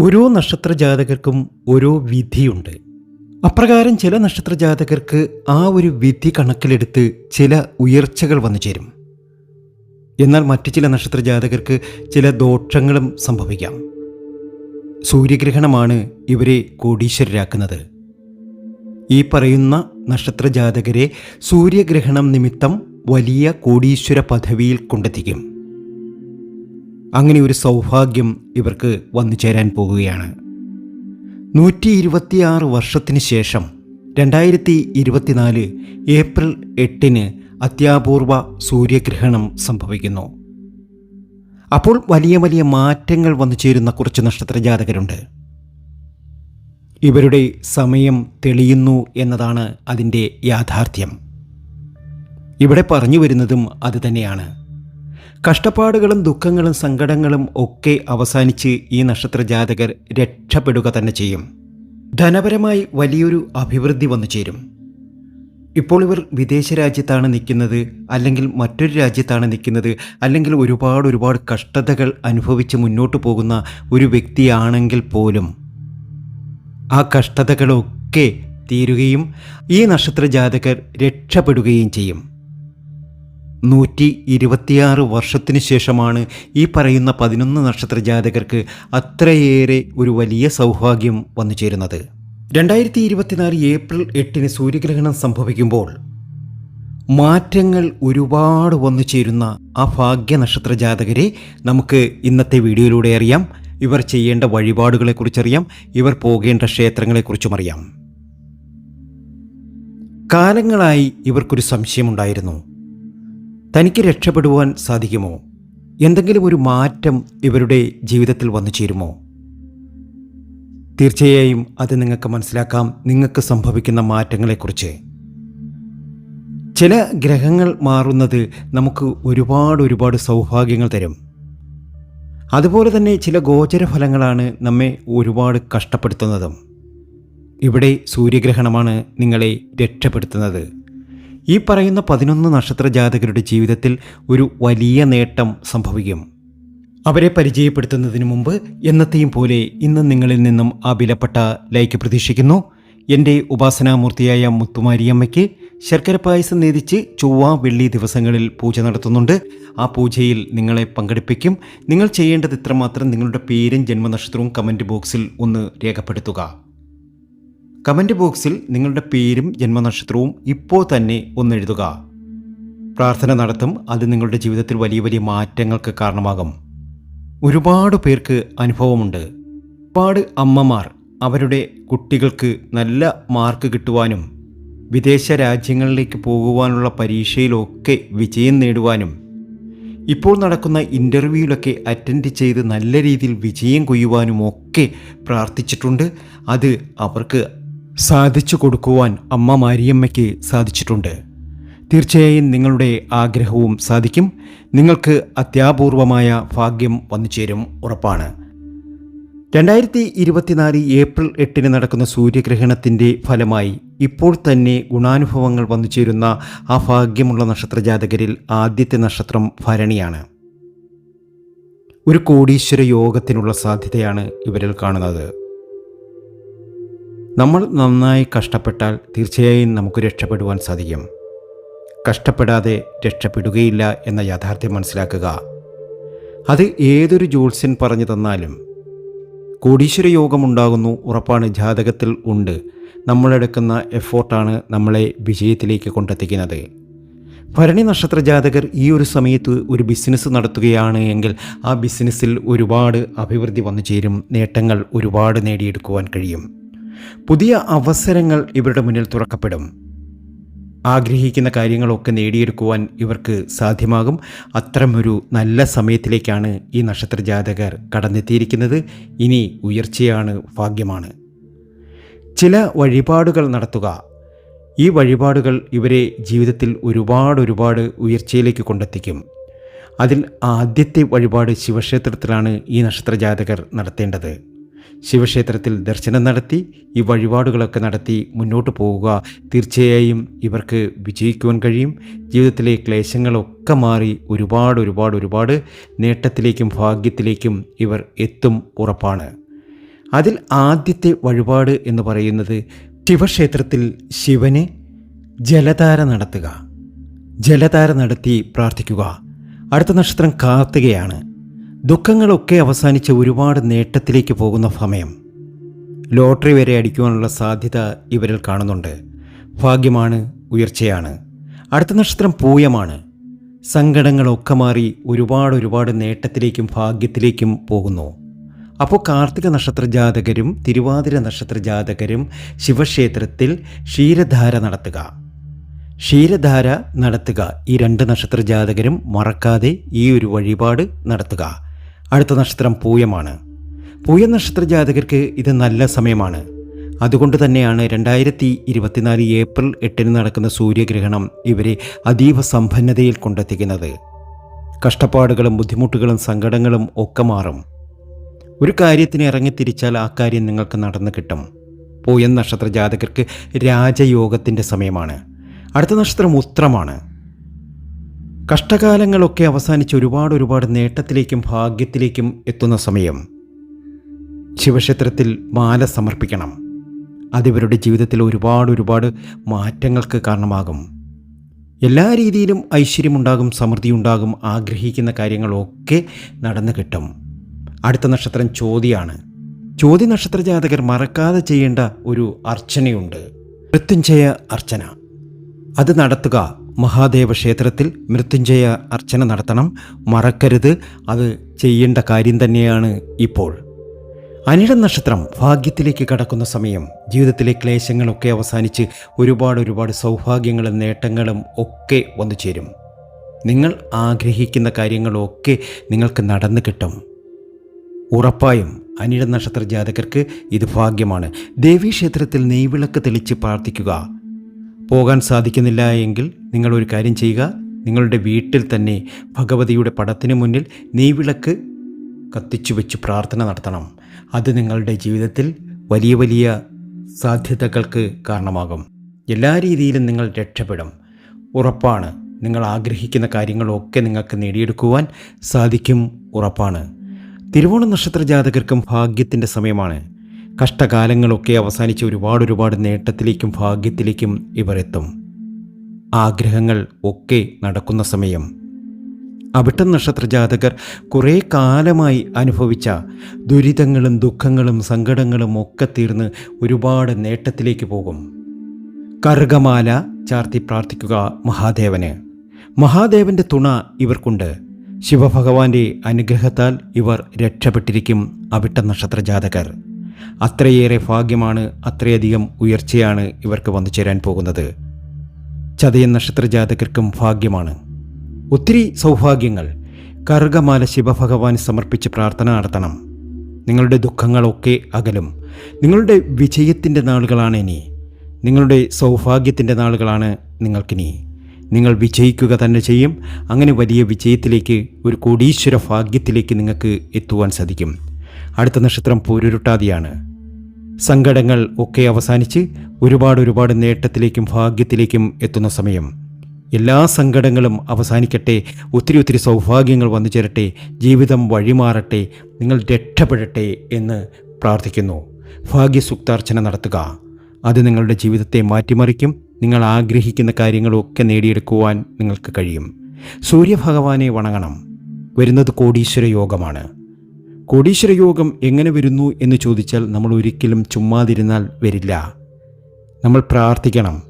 ഓരോ നക്ഷത്ര ജാതകർക്കും ഓരോ വിധിയുണ്ട്. അപ്രകാരം ചില നക്ഷത്ര ജാതകർക്ക് ആ ഒരു വിധി കണക്കിലെടുത്ത് ചില ഉയർച്ചകൾ വന്നു ചേരും. എന്നാൽ മറ്റു ചില നക്ഷത്ര ജാതകർക്ക് ചില ദോഷങ്ങളും സംഭവിക്കാം. സൂര്യഗ്രഹണമാണ് ഇവരെ കോടീശ്വരരാക്കുന്നത്. ഈ പറയുന്ന നക്ഷത്ര ജാതകരെ സൂര്യഗ്രഹണം നിമിത്തം വലിയ കോടീശ്വര പദവിയിൽ കൊണ്ടെത്തിക്കും. അങ്ങനെ ഒരു സൗഭാഗ്യം ഇവർക്ക് വന്നു ചേരാൻ പോകുകയാണ്. നൂറ്റി ഇരുപത്തിയാറ് വർഷത്തിന് ശേഷം രണ്ടായിരത്തി ഇരുപത്തിനാല് ഏപ്രിൽ എട്ടിന് അത്യാപൂർവ സൂര്യഗ്രഹണം സംഭവിക്കുന്നു. അപ്പോൾ വലിയ വലിയ മാറ്റങ്ങൾ വന്നു ചേരുന്ന കുറച്ച് നക്ഷത്ര ജാതകരുണ്ട്. ഇവരുടെ സമയം തെളിയുന്നു എന്നതാണ് അതിന്റെ യാഥാർത്ഥ്യം. ഇവിടെ പറഞ്ഞു വരുന്നതും അത് തന്നെയാണ്. കഷ്ടപ്പാടുകളും ദുഃഖങ്ങളും സങ്കടങ്ങളും ഒക്കെ അവസാനിച്ച് ഈ നക്ഷത്ര ജാതകർ രക്ഷപ്പെടുക തന്നെ ചെയ്യും. ധനപരമായി വലിയൊരു അഭിവൃദ്ധി വന്നു ചേരും. ഇപ്പോൾ ഇവർ വിദേശ രാജ്യത്താണ് നിൽക്കുന്നത് അല്ലെങ്കിൽ മറ്റൊരു രാജ്യത്താണ് നിൽക്കുന്നത് അല്ലെങ്കിൽ ഒരുപാട് ഒരുപാട് കഷ്ടതകൾ അനുഭവിച്ച് മുന്നോട്ട് പോകുന്ന ഒരു വ്യക്തിയാണെങ്കിൽ പോലും ആ കഷ്ടതകളൊക്കെ തീരുകയും ഈ നക്ഷത്ര ജാതകർ രക്ഷപ്പെടുകയും ചെയ്യും. നൂറ്റി ഇരുപത്തിയാറ് വർഷത്തിന് ശേഷമാണ് ഈ പറയുന്ന പതിനൊന്ന് നക്ഷത്ര ജാതകർക്ക് അത്രയേറെ ഒരു വലിയ സൗഭാഗ്യം വന്നു ചേരുന്നത്. രണ്ടായിരത്തി ഇരുപത്തിനാല് ഏപ്രിൽ എട്ടിന് സൂര്യഗ്രഹണം സംഭവിക്കുമ്പോൾ മാറ്റങ്ങൾ ഒരുപാട് വന്നു ചേരുന്ന ആ ഭാഗ്യ നക്ഷത്ര ജാതകരെ നമുക്ക് ഇന്നത്തെ വീഡിയോയിലൂടെ അറിയാം. ഇവർ ചെയ്യേണ്ട വഴിപാടുകളെക്കുറിച്ചറിയാം. ഇവർ പോകേണ്ട ക്ഷേത്രങ്ങളെക്കുറിച്ചും അറിയാം കാലങ്ങളായി ഇവർക്കൊരു സംശയമുണ്ടായിരുന്നു. തനിക്ക് രക്ഷപ്പെടുവാൻ സാധിക്കുമോ? എന്തെങ്കിലും ഒരു മാറ്റം ഇവരുടെ ജീവിതത്തിൽ വന്നു ചേരുമോ? തീർച്ചയായും അത് നിങ്ങൾക്ക് മനസ്സിലാക്കാം. നിങ്ങൾക്ക് സംഭവിക്കുന്ന മാറ്റങ്ങളെക്കുറിച്ച്. ചില ഗ്രഹങ്ങൾ മാറുന്നത് നമുക്ക് ഒരുപാട് ഒരുപാട് സൗഭാഗ്യങ്ങൾ തരും. അതുപോലെ തന്നെ ചില ഗോചര ഫലങ്ങളാണ് നമ്മെ ഒരുപാട് കഷ്ടപ്പെടുത്തുന്നതും. ഇവിടെ സൂര്യഗ്രഹണമാണ് നിങ്ങളെ രക്ഷപ്പെടുത്തുന്നത്. ഈ പറയുന്ന പതിനൊന്ന് നക്ഷത്ര ജാതകരുടെ ജീവിതത്തിൽ ഒരു വലിയ നേട്ടം സംഭവിക്കും. അവരെ പരിചയപ്പെടുത്തുന്നതിന് മുമ്പ് എന്നത്തെയും പോലെ ഇന്ന് നിങ്ങളിൽ നിന്നും ആ വിലപ്പെട്ട ലൈക്ക് പ്രതീക്ഷിക്കുന്നു. എന്റെ ഉപാസനാമൂർത്തിയായ മുത്തുമാരിയമ്മയ്ക്ക് ശർക്കര പായസം നേതിച്ച് ചൊവ്വ വെള്ളി ദിവസങ്ങളിൽ പൂജ നടത്തുന്നുണ്ട്. ആ പൂജയിൽ നിങ്ങളെ പങ്കെടുപ്പിക്കും. നിങ്ങൾ ചെയ്യേണ്ടത് ഇത്രമാത്രം നിങ്ങളുടെ പേരും ജന്മനക്ഷത്രവും കമന്റ് ബോക്സിൽ ഒന്ന് രേഖപ്പെടുത്തുക. കമന്റ് ബോക്സിൽ നിങ്ങളുടെ പേരും ജന്മനക്ഷത്രവും ഇപ്പോൾ തന്നെ ഒന്നെഴുതുക. പ്രാർത്ഥന നടത്തും അത് നിങ്ങളുടെ ജീവിതത്തിൽ വലിയ വലിയ മാറ്റങ്ങൾക്ക് കാരണമാകും. ഒരുപാട് പേർക്ക് അനുഭവമുണ്ട്. ഒരുപാട് അമ്മമാർ അവരുടെ കുട്ടികൾക്ക് നല്ല മാർക്ക് കിട്ടുവാനും വിദേശ രാജ്യങ്ങളിലേക്ക് പോകുവാനുള്ള പരീക്ഷയിലൊക്കെ വിജയം നേടുവാനും ഇപ്പോൾ നടക്കുന്ന ഇന്റർവ്യൂവിലൊക്കെ അറ്റൻഡ് ചെയ്ത് നല്ല രീതിയിൽ വിജയം കൊയ്യുവാനും ഒക്കെ പ്രാർത്ഥിച്ചിട്ടുണ്ട്. അത് അവർക്ക് സാധിച്ചു കൊടുക്കുവാൻ അമ്മ മാരിയമ്മയ്ക്ക് സാധിച്ചിട്ടുണ്ട്. തീർച്ചയായും നിങ്ങളുടെ ആഗ്രഹവും സാധിക്കും. നിങ്ങൾക്ക് അത്യാപൂർവമായ ഭാഗ്യം വന്നു ചേരും ഉറപ്പാണ്. രണ്ടായിരത്തി ഇരുപത്തിനാല് ഏപ്രിൽ എട്ടിന് നടക്കുന്ന സൂര്യഗ്രഹണത്തിന്റെ ഫലമായി ഇപ്പോൾ തന്നെ ഗുണാനുഭവങ്ങൾ വന്നു ചേരുന്ന ആ ഭാഗ്യമുള്ള നക്ഷത്രജാതകരിൽ ആദ്യത്തെ നക്ഷത്രം ഭരണിയാണ്. ഒരു കോടീശ്വര യോഗത്തിനുള്ള സാധ്യതയാണ് ഇവരിൽ കാണുന്നത്. നമ്മൾ നന്നായി കഷ്ടപ്പെട്ടാൽ തീർച്ചയായും നമുക്ക് രക്ഷപ്പെടുവാൻ സാധിക്കും. കഷ്ടപ്പെടാതെ രക്ഷപ്പെടുകയില്ല എന്ന യാഥാർത്ഥ്യം മനസ്സിലാക്കുക. അത് ഏതൊരു ജോത്സ്യൻ പറഞ്ഞു തന്നാലും കോടീശ്വര യോഗമുണ്ടാകുന്നു ഉറപ്പാണ് ജാതകത്തിൽ ഉണ്ട്. നമ്മളെടുക്കുന്ന എഫോർട്ടാണ് നമ്മളെ വിജയത്തിലേക്ക് കൊണ്ടെത്തിക്കുന്നത്. ഭരണി നക്ഷത്ര ജാതകർ ഈ ഒരു സമയത്ത് ഒരു ബിസിനസ് നടത്തുകയാണ് എങ്കിൽ ആ ബിസിനസ്സിൽ ഒരുപാട് അഭിവൃദ്ധി വന്നു ചേരും നേട്ടങ്ങൾ ഒരുപാട് നേടിയെടുക്കുവാൻ കഴിയും. പുതിയ അവസരങ്ങൾ ഇവരുടെ മുന്നിൽ തുറക്കപ്പെടും. ആഗ്രഹിക്കുന്ന കാര്യങ്ങളൊക്കെ നേടിയെടുക്കുവാൻ ഇവർക്ക് സാധ്യമാകും. അത്തരമൊരു നല്ല സമയത്തിലേക്കാണ് ഈ നക്ഷത്ര ജാതകർ കടന്നെത്തിയിരിക്കുന്നത്. ഇനി ഉയർച്ചയാണ് ഭാഗ്യമാണ്. ചില വഴിപാടുകൾ നടത്തുക. ഈ വഴിപാടുകൾ ഇവരെ ജീവിതത്തിൽ ഒരുപാട് ഒരുപാട് ഉയർച്ചയിലേക്ക് കൊണ്ടെത്തിക്കും. അതിൽ ആദ്യത്തെ വഴിപാട് ശിവക്ഷേത്രത്തിലാണ് ഈ നക്ഷത്ര ജാതകർ നടത്തേണ്ടത്. ശിവക്ഷേത്രത്തിൽ ദർശനം നടത്തി ഈ വഴിപാടുകളൊക്കെ നടത്തി മുന്നോട്ട് പോവുക തീർച്ചയായും ഇവർക്ക് വിജയിക്കുവാൻ കഴിയും. ജീവിതത്തിലെ ക്ലേശങ്ങളൊക്കെ മാറി ഒരുപാട് ഒരുപാട് ഒരുപാട് നേട്ടത്തിലേക്കും ഭാഗ്യത്തിലേക്കും ഇവർ എത്തും ഉറപ്പാണ്. അതിൽ ആദ്യത്തെ വഴിപാട് എന്ന് പറയുന്നത് ശിവക്ഷേത്രത്തിൽ ശിവന് ജലധാര നടത്തുക. ജലധാര നടത്തി പ്രാർത്ഥിക്കുക. അടുത്ത നക്ഷത്രം കാർത്തികയാണ്. ദുഃഖങ്ങളൊക്കെ അവസാനിച്ച് ഒരുപാട് നേട്ടത്തിലേക്ക് പോകുന്ന സമയം. ലോട്ടറി വരെ അടിക്കുവാനുള്ള സാധ്യത ഇവരിൽ കാണുന്നുണ്ട്. ഭാഗ്യമാണ് ഉയർച്ചയാണ്. അടുത്ത നക്ഷത്രം പൂയമാണ്. സങ്കടങ്ങളൊക്കെ മാറി ഒരുപാട് ഒരുപാട് നേട്ടത്തിലേക്കും ഭാഗ്യത്തിലേക്കും പോകുന്നു. അപ്പോൾ കാർത്തിക നക്ഷത്ര ജാതകരും തിരുവാതിര നക്ഷത്ര ജാതകരും ശിവക്ഷേത്രത്തിൽ ക്ഷീരധാര നടത്തുക. ക്ഷീരധാര നടത്തുക. ഈ രണ്ട് നക്ഷത്ര ജാതകരും മറക്കാതെ ഈ ഒരു വഴിപാട് നടത്തുക. അടുത്ത നക്ഷത്രം പൂയമാണ്. പൂയ നക്ഷത്ര ജാതകർക്ക് ഇത് നല്ല സമയമാണ്. അതുകൊണ്ട് തന്നെയാണ് രണ്ടായിരത്തി ഇരുപത്തിനാല് ഏപ്രിൽ എട്ടിന് നടക്കുന്ന സൂര്യഗ്രഹണം ഇവരെ അതീവ സമ്പന്നതയിൽ കൊണ്ടെത്തിക്കുന്നത്. കഷ്ടപ്പാടുകളും ബുദ്ധിമുട്ടുകളും സങ്കടങ്ങളും ഒക്കെ മാറും. ഒരു കാര്യത്തിന് ഇറങ്ങിത്തിരിച്ചാൽ ആ കാര്യം നിങ്ങൾക്ക് നടന്നു കിട്ടും. പൂയൻ നക്ഷത്ര ജാതകർക്ക് രാജയോഗത്തിന്റെ സമയമാണ്. അടുത്ത നക്ഷത്രം ഉത്രമാണ്. കഷ്ടകാലങ്ങളൊക്കെ അവസാനിച്ച് ഒരുപാട് ഒരുപാട് നേട്ടത്തിലേക്കും ഭാഗ്യത്തിലേക്കും എത്തുന്ന സമയം. ശിവക്ഷേത്രത്തിൽ മാല സമർപ്പിക്കണം. അതിവരുടെ ജീവിതത്തിൽ ഒരുപാട് ഒരുപാട് മാറ്റങ്ങൾക്ക് കാരണമാകും. എല്ലാ രീതിയിലും ഐശ്വര്യമുണ്ടാകും സമൃദ്ധിയുണ്ടാകും ആഗ്രഹിക്കുന്ന കാര്യങ്ങളൊക്കെ നടന്നു കിട്ടും. അടുത്ത നക്ഷത്രം ചോതിയാണ്. ചോതി നക്ഷത്ര ജാതകർ മറക്കാതെ ചെയ്യേണ്ട ഒരു അർച്ചനയുണ്ട്. മൃത്യുഞ്ജയ അർച്ചന. അത് നടത്തുക മഹാദേവ ക്ഷേത്രത്തിൽ മൃത്യുഞ്ജയ അർച്ചന നടത്തണം. മറക്കരുത് അത് ചെയ്യേണ്ട കാര്യം തന്നെയാണ് ഇപ്പോൾ. അനിട നക്ഷത്രം ഭാഗ്യത്തിലേക്ക് കടക്കുന്ന സമയം. ജീവിതത്തിലെ ക്ലേശങ്ങളൊക്കെ അവസാനിച്ച് ഒരുപാട് ഒരുപാട് സൗഭാഗ്യങ്ങളും നേട്ടങ്ങളും ഒക്കെ വന്നു ചേരും. നിങ്ങൾ ആഗ്രഹിക്കുന്ന കാര്യങ്ങളൊക്കെ നിങ്ങൾക്ക് നടന്നു കിട്ടും. ഉറപ്പായും അനിഴ നക്ഷത്ര ജാതകർക്ക് ഇത് ഭാഗ്യമാണ്. ദേവീക്ഷേത്രത്തിൽ നെയ്വിളക്ക് തെളിച്ച് പ്രാർത്ഥിക്കുക. പോകാൻ സാധിക്കുന്നില്ല എങ്കിൽ നിങ്ങൾ ഒരു കാര്യം ചെയ്യുക. നിങ്ങളുടെ വീട്ടിൽ തന്നെ ഭഗവതിയുടെ പടത്തിന് മുന്നിൽ നെയ്വിളക്ക് കത്തിച്ചു വെച്ച് പ്രാർത്ഥന നടത്തണം. അത് നിങ്ങളുടെ ജീവിതത്തിൽ വലിയ വലിയ സാധ്യതകൾക്ക് കാരണമാകും. എല്ലാ രീതിയിലും നിങ്ങൾ രക്ഷപ്പെടും. ഉറപ്പാണ്. നിങ്ങൾ ആഗ്രഹിക്കുന്ന കാര്യങ്ങളൊക്കെ നിങ്ങൾക്ക് നേടിയെടുക്കുവാൻ സാധിക്കും ഉറപ്പാണ്. തിരുവോണ നക്ഷത്ര ജാതകർക്കും ഭാഗ്യത്തിന്റെ സമയമാണ്. കഷ്ടകാലങ്ങളൊക്കെ അവസാനിച്ച് ഒരുപാട് ഒരുപാട് നേട്ടത്തിലേക്കും ഭാഗ്യത്തിലേക്കും ഇവർ എത്തും ആഗ്രഹങ്ങൾ ഒക്കെ നടക്കുന്ന സമയം. അവിട്ടം നക്ഷത്ര ജാതകർ കുറേ കാലമായി അനുഭവിച്ച ദുരിതങ്ങളും ദുഃഖങ്ങളും സങ്കടങ്ങളും ഒക്കെ തീർന്ന് ഒരുപാട് നേട്ടത്തിലേക്ക് പോകും. കർഗമാല ചാർത്തി പ്രാർത്ഥിക്കുക മഹാദേവന്. മഹാദേവന്റെ തുണ ഇവർക്കുണ്ട്. ശിവഭഗവാന്റെ അനുഗ്രഹത്താൽ ഇവർ രക്ഷപ്പെട്ടിരിക്കും അവിട്ട നക്ഷത്ര ജാതകർ അത്രയേറെ ഭാഗ്യമാണ് അത്രയധികം ഉയർച്ചയാണ് ഇവർക്ക് വന്നു ചേരാൻ പോകുന്നത്. ചതയൻ നക്ഷത്ര ജാതകർക്കും ഭാഗ്യമാണ്. ഒത്തിരി സൗഭാഗ്യങ്ങൾ. കറുകമാല ശിവഭഗവാൻ സമർപ്പിച്ച് പ്രാർത്ഥന നടത്തണം. നിങ്ങളുടെ ദുഃഖങ്ങളൊക്കെ അകലും. നിങ്ങളുടെ വിജയത്തിന്റെ നാളുകളാണ് ഇനി. നിങ്ങളുടെ സൗഭാഗ്യത്തിന്റെ നാളുകളാണ് നിങ്ങൾക്കിനി. നിങ്ങൾ വിജയിക്കുക തന്നെ ചെയ്യും. അങ്ങനെ വലിയ വിജയത്തിലേക്ക് ഒരു കോടീശ്വര ഭാഗ്യത്തിലേക്ക് നിങ്ങൾക്ക് എത്തുവാൻ സാധിക്കും. അടുത്ത നക്ഷത്രം പൂരുരുട്ടാതിയാണ്. സങ്കടങ്ങൾ ഒക്കെ അവസാനിച്ച് ഒരുപാട് ഒരുപാട് നേട്ടത്തിലേക്കും ഭാഗ്യത്തിലേക്കും എത്തുന്ന സമയം. എല്ലാ സങ്കടങ്ങളും അവസാനിക്കട്ടെ ഒത്തിരി ഒത്തിരി സൗഭാഗ്യങ്ങൾ വന്നു ചേരട്ടെ ജീവിതം വഴിമാറട്ടെ നിങ്ങൾ രക്ഷപ്പെടട്ടെ എന്ന് പ്രാർത്ഥിക്കുന്നു. ഭാഗ്യസുക്താർച്ചന നടത്തുക. അത് നിങ്ങളുടെ ജീവിതത്തെ മാറ്റിമറിക്കും നിങ്ങൾ ആഗ്രഹിക്കുന്ന കാര്യങ്ങളൊക്കെ നേടിയെടുക്കുവാൻ നിങ്ങൾക്ക് കഴിയും. സൂര്യഭഗവാനെ വണങ്ങണം. വരുന്നത് കോടീശ്വര യോഗമാണ്. കോടീശ്വര യോഗം എങ്ങനെ വരുന്നു എന്ന് ചോദിച്ചാൽ നമ്മൾ ഒരിക്കലും ചുമ്മാതിരുന്നാൽ വരില്ല. നമ്മൾ പ്രാർത്ഥിക്കണം.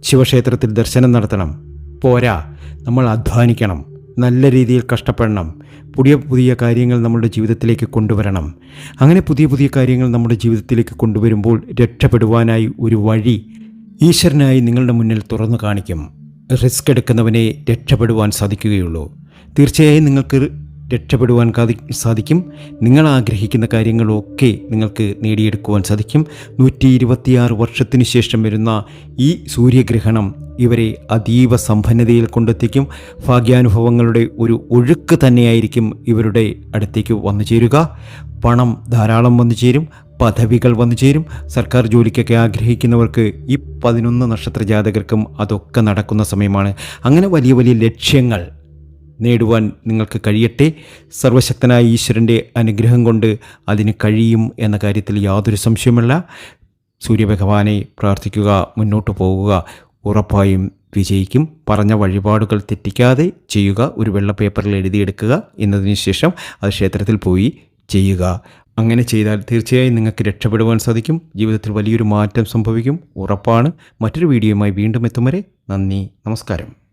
ശിവക്ഷേത്രത്തിൽ ദർശനം നടത്തണം. പോരാ നമ്മൾ അധ്വാനിക്കണം. നല്ല രീതിയിൽ കഷ്ടപ്പെടണം. പുതിയ പുതിയ കാര്യങ്ങൾ നമ്മുടെ ജീവിതത്തിലേക്ക് കൊണ്ടുവരണം. അങ്ങനെ പുതിയ പുതിയ കാര്യങ്ങൾ നമ്മുടെ ജീവിതത്തിലേക്ക് കൊണ്ടുവരുമ്പോൾ രക്ഷപ്പെടുവാനായി ഒരു വഴി ഈശ്വരനായി നിങ്ങളുടെ മുന്നിൽ തുറന്നു കാണിക്കും. റിസ്ക് എടുക്കുന്നവനെ രക്ഷപ്പെടുവാൻ സാധിക്കുകയുള്ളൂ. തീർച്ചയായും നിങ്ങൾക്ക് രക്ഷപ്പെടുവാൻ സാധിക്കും. നിങ്ങൾ ആഗ്രഹിക്കുന്ന കാര്യങ്ങളൊക്കെ നിങ്ങൾക്ക് നേടിയെടുക്കുവാൻ സാധിക്കും. നൂറ്റി ഇരുപത്തിയാറ് വർഷത്തിന് ശേഷം വരുന്ന ഈ സൂര്യഗ്രഹണം ഇവരെ അതീവ സമ്പന്നതയിൽ കൊണ്ടെത്തിക്കും. ഭാഗ്യാനുഭവങ്ങളുടെ ഒരു ഒഴുക്ക് തന്നെയായിരിക്കും ഇവരുടെ അടുത്തേക്ക് വന്നു ചേരുക. പണം ധാരാളം വന്നു ചേരും. പദവികൾ വന്നു ചേരും. സർക്കാർ ജോലിക്കൊക്കെ ആഗ്രഹിക്കുന്നവർക്ക് ഈ പതിനൊന്ന് നക്ഷത്ര ജാതകർക്കും അതൊക്കെ നടക്കുന്ന സമയമാണ്. അങ്ങനെ വലിയ വലിയ ലക്ഷ്യങ്ങൾ നേടുവാൻ നിങ്ങൾക്ക് കഴിയട്ടെ. സർവശക്തനായ ഈശ്വരന്റെ അനുഗ്രഹം കൊണ്ട് അതിന് കഴിയും എന്ന കാര്യത്തിൽ യാതൊരു സംശയമില്ല സൂര്യഭഗവാനെ പ്രാർത്ഥിക്കുക മുന്നോട്ട് പോകുക ഉറപ്പായും വിജയിക്കും. പറഞ്ഞ വഴിപാടുകൾ തെറ്റിക്കാതെ ചെയ്യുക ഒരു വെള്ള പേപ്പറിൽ എഴുതിയെടുക്കുക എന്നതിന് ശേഷം അത് ക്ഷേത്രത്തിൽ പോയി ചെയ്യുക. അങ്ങനെ ചെയ്താൽ തീർച്ചയായും നിങ്ങൾക്ക് രക്ഷപ്പെടുവാൻ സാധിക്കും. ജീവിതത്തിൽ വലിയൊരു മാറ്റം സംഭവിക്കും. ഉറപ്പാണ്. മറ്റൊരു വീഡിയോയുമായി വീണ്ടും എത്തും വരെ നന്ദി നമസ്കാരം.